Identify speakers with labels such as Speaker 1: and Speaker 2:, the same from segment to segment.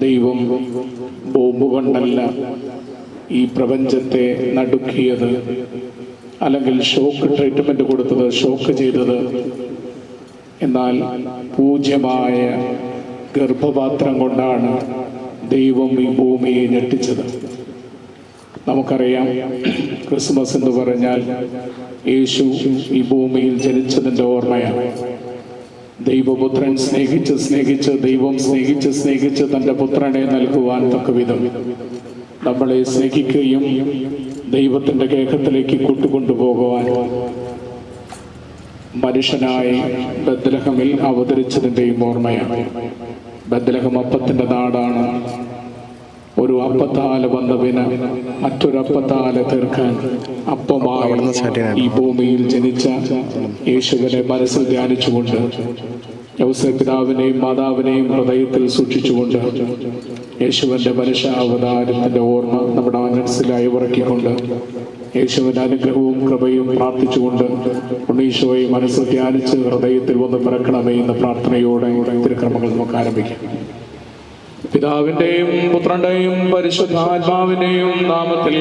Speaker 1: ദൈവം ബോംബ് കൊണ്ടല്ല ഈ പ്രപഞ്ചത്തെ നടുക്കിയത്. അല്ലെങ്കിൽ ഷോക്ക് ട്രീറ്റ്മെന്റ് കൊടുത്തത് ഷോക്ക് ചെയ്തത്. എന്നാൽ പൂജ്യമായ ഗർഭപാത്രം കൊണ്ടാണ് ദൈവം ഈ ഭൂമിയെ ഞെട്ടിച്ചത്. നമുക്കറിയാം ക്രിസ്മസ് എന്ന് പറഞ്ഞാൽ യേശു ഈ ഭൂമിയിൽ ജനിച്ചതിന്റെ ഓർമ്മയാണ്. ദൈവപുത്രൻ സ്നേഹിച്ച് സ്നേഹിച്ച് ദൈവം സ്നേഹിച്ച് സ്നേഹിച്ച് തന്റെ പുത്രനെ നൽകുവാൻ തക്കവിധം നമ്മളെ സ്നേഹിക്കുകയും ദൈവത്തിന്റെ കേഹത്തിലേക്ക് കൂട്ടുകൊണ്ടുപോകുവാൻ മനുഷ്യനായി ബദ്ലഹമിൽ അവതരിച്ചതിന്റെയും ഓർമ്മയാണ്. ബദ്ലഹം അപ്പത്തിന്റെ നാടാണ്. അപ്പത്താല വന്നവിന് മറ്റൊരു അപ്പത്താല തീർക്കാൻ അപ്പമായ ഈ ഭൂമിയിൽ ജനിച്ച യേശുവിനെ മനസ്സിൽ ധ്യാനിച്ചുകൊണ്ട് യൗസേ പിതാവിനെയും മാതാവിനെയും ഹൃദയത്തിൽ സൂക്ഷിച്ചുകൊണ്ട് യേശുവിന്റെ മനുഷ്യാവതാരത്തിന്റെ ഓർമ്മ നമ്മുടെ മനസ്സിലായി ഉറക്കിക്കൊണ്ട് യേശുവിന്റെ അനുഗ്രഹവും കൃപയും പ്രാർത്ഥിച്ചുകൊണ്ട് ഉണ്ണീശോയെ മനസ്സിൽ ധ്യാനിച്ച് ഹൃദയത്തിൽ വന്ന് പിറക്കണമേ എന്ന പ്രാർത്ഥനയോടെ തിരുക്രമങ്ങൾ നമുക്ക് ആരംഭിക്കാം. പിതാവിന്റെയും പുത്രന്റെയും പരിശുദ്ധാത്മാവിന്റെയും നാമത്തിൽ.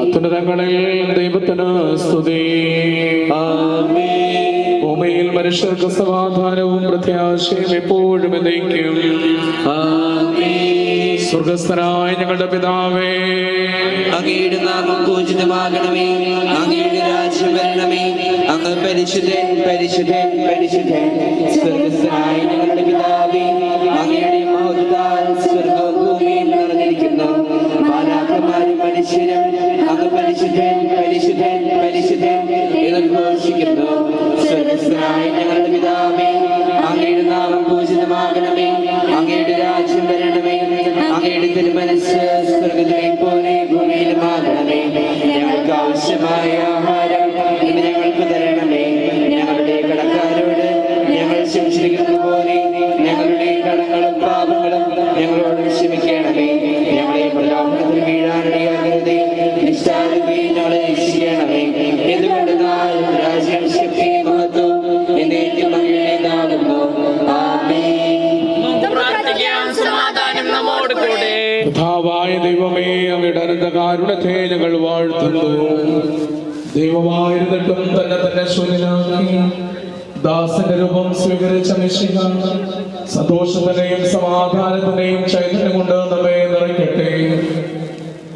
Speaker 1: അത്യുന്നതങ്ങളിൽ ദൈവത്തിന് സ്തുതി. ഭൂമിയിൽ മനുഷ്യർക്ക് സമാധാനവും പ്രത്യാശയും എപ്പോഴും എന്നേക്കും. സ്വർഗസ്ഥനായ ഞങ്ങളുടെ പിതാവേ.
Speaker 2: അങ്ങയുടെ നാമം പൂജിതമാകണമേ. അങ്ങയുടെ രാജ്യം വരണമേ. അങ്ങ് പരിശുദ്ധൻ പരിശുദ്ധൻ പരിശുദ്ധൻ. സ്വർഗസ്ഥനായ ഞങ്ങളുടെ പിതാവേ അങ്ങയുടെ മഹത്വത്താൽ സ്വർഗവും ഭൂമിയിൽ നിറഞ്ഞിരിക്കുന്നു. മാലാഖമാരും മനുഷ്യരും അങ്ങ് പരിശുദ്ധൻ പരിശുദ്ധൻ പരിശുദ്ധൻ എന്ന് സ്വർഗസ്ഥനായ ഞങ്ങളുടെ പിതാവേ അങ്ങയുടെ നാമം പൂജിതമാകണമേ. അങ്ങയുടെ
Speaker 1: തേനകൾ വാഴ്ത്തുന്നു. ദൈവമായിരുന്നിട്ടും തന്നെ തന്നെ ശൂന്യനാക്കി ദാസന്റെ രൂപം സ്വീകരിച്ച മിശിക സന്തോഷത്തിനെയും സമാധാനത്തിനെയും ചൈതന്യം കൊണ്ട് നമ്മെ നിറയ്ക്കട്ടെ.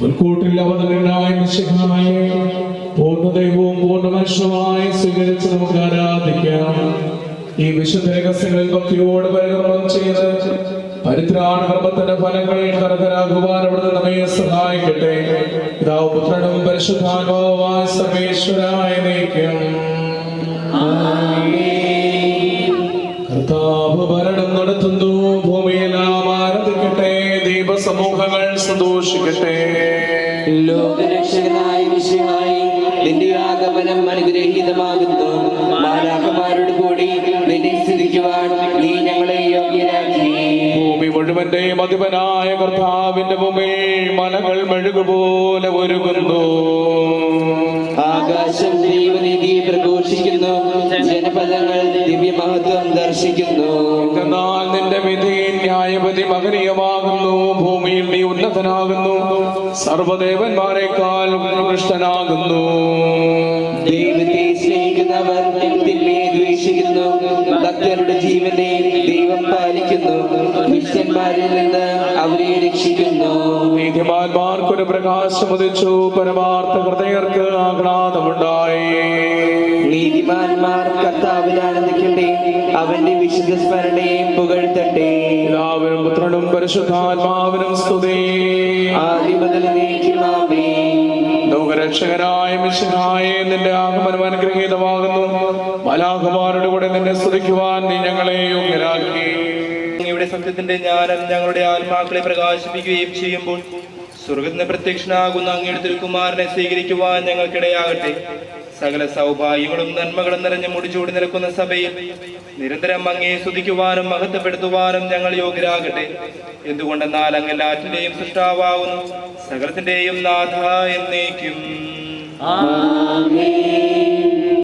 Speaker 1: മുൻകൂട്ടിൽ അവതരണായ മിശിഹായെ പൂർണ ദൈവവും പൂർണ മനുഷ്യനുമായി സ്വീകരിച്ച് നമുക്ക് ആരാധിക്കാം. ഈ വിശുദ്ധ രഹസ്യങ്ങളിൽ ഭക്തിയോട് പരികർമ്മം ചെയ്ത് പരിത്രാണ കർമ്മത്തിന്റെ ഫലങ്ങൾ കരകരാകുവാൻ അവിടുന്ന് നമ്മെ സഹായിക്കട്ടെ. പിതാവ് പുത്രനും പരിശുദ്ധാത്മാവുമായ സർവേശ്വരായ നയിക്കും കർത്താവ് ഭരണം നടത്തുന്നു ഭൂമിയെല്ലാം ആരാധിക്കട്ടെ ദീപസമൂഹങ്ങൾ സന്തോഷിക്കട്ടെ.
Speaker 2: ലോകരക്ഷകനായ വിഷയമായി നിന്റെ ആഗമനം അനുഗ്രഹീതമാകുന്നു. മാലാഖമാരോട് കൂടി
Speaker 1: അധിപനായ കർത്താവിന്റെ മുമ്പിൽ മലകൾ മെഴുകുപോലെ ഒരുങ്ങുന്നു.
Speaker 2: ആകാശം ദൈവനിധി പ്രഘോഷിക്കുന്നു. ജനപദങ്ങൾ ദിവ്യമഹത്വം ദർശിക്കുന്നു.
Speaker 1: എന്നാൽ നിന്റെ വിധി ന്യായപതി മകനീയമാകുന്നു ഭൂമിയിൽ നീ ഉന്നതനാകുന്നു. സർവദേവന്മാരെക്കാൾ ഉത്കൃഷ്ടനാകുന്നു.
Speaker 2: ദൈവത്തെ സ്നേഹിക്കുന്നവർ തിന്മയെ ദ്വേഷിക്കുന്നു? ഭക്തരുടെ ജീവനെ ദൈവം നിത്യന്മാരിൽ നിന്ന് അവരെ രക്ഷിക്കുന്നു.
Speaker 1: നീതിമാന്മാർക്കൊരു പ്രകാശം ഉദിച്ചു. പരമാർത്ഥ ഹൃദയർക്ക് ആഹ്ലാദമുണ്ടായി.
Speaker 2: നീതിമാന്മാർ കർത്താവിൽ ആനന്ദിക്കട്ടെ അവന്റെ വിശുദ്ധ സ്മരണയെ പുകഴ്ത്തട്ടെ.
Speaker 1: പിതാവിനും പുത്രനും പരിശുദ്ധാത്മാവിനും സ്തുതി.
Speaker 2: ആദ്യം മുതൽ നീക്കിമാവേ
Speaker 1: ലോകരക്ഷകനായ മിശിഹായെ നിന്റെ ആഗമനം അനുഗ്രഹീതമാകുന്നു. മലാഹുമാരുടെ കൂടെ നിന്നെ സ്തുതിക്കുവാൻ നീ ഞങ്ങളെ യോഗ്യരാക്കി.
Speaker 3: അങ്ങയുടെ സത്യത്തിന്റെ ജ്ഞാനം ഞങ്ങളുടെ ആത്മാക്കളെ പ്രകാശിപ്പിക്കുകയും ചെയ്യുമ്പോൾ സ്വർഗത്തിന് പ്രത്യക്ഷനാകുന്ന അങ്ങയുടെ തിരുക്കുമാരനെ സ്വീകരിക്കുവാൻ ഞങ്ങൾക്കിടയാകട്ടെ. സകല സൗഭാഗ്യങ്ങളും നന്മകളും നിറഞ്ഞ് മുടിച്ചൂടി നിൽക്കുന്ന സഭയിൽ നിരന്തരം അങ്ങയെ സ്തുതിക്കുവാനും മഹത്വപ്പെടുത്തുവാനും ഞങ്ങൾ യോഗ്യരാകട്ടെ. എന്തുകൊണ്ടെന്നാൽ അങ്ങ് എല്ലാറ്റിന്റെയും സൃഷ്ടാവുന്നു സകലത്തിന്റെയും നാഥ എന്നേക്കും.
Speaker 2: ആമേൻ.